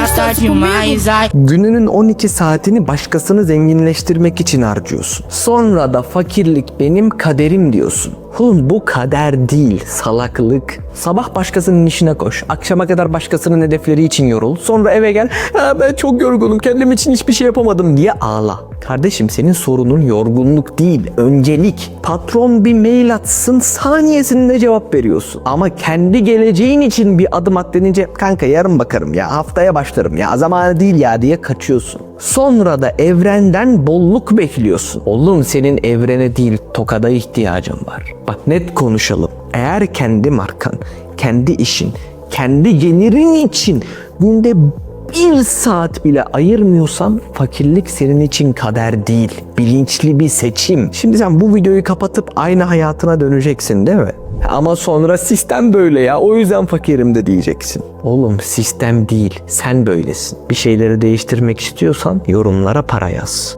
gastar demais, ai. Gününün 12 saatini başkasını zenginleştirmek için harcıyorsun. Sonra da fakirlik benim kaderim diyorsun. Oğlum bu kader değil, salaklık. Sabah başkasının işine koş. Akşama kadar başkasının hedefleri için yorul. Sonra eve gel. Ha, ben çok yorgunum, kendim için hiçbir şey yapamadım diye ağla. Kardeşim senin sorunun yorgunluk değil, öncelik. Patron bir mail atsın saniyesinde cevap veriyorsun. Ama kendi geleceğin için bir adım at denince kanka yarın bakarım ya haftaya başlarım ya zamanı değil ya diye kaçıyorsun. Sonra da evrenden bolluk bekliyorsun. Oğlum senin evrene değil tokada ihtiyacın var. Bak net konuşalım. Eğer kendi markan, kendi işin, kendi gelirin için günde bir saat bile ayırmıyorsan fakirlik senin için kader değil. Bilinçli bir seçim. Şimdi sen bu videoyu kapatıp aynı hayatına döneceksin değil mi? Ama sonra sistem böyle ya o yüzden fakirim de diyeceksin. Oğlum sistem değil sen böylesin. Bir şeyleri değiştirmek istiyorsan yorumlara para yaz.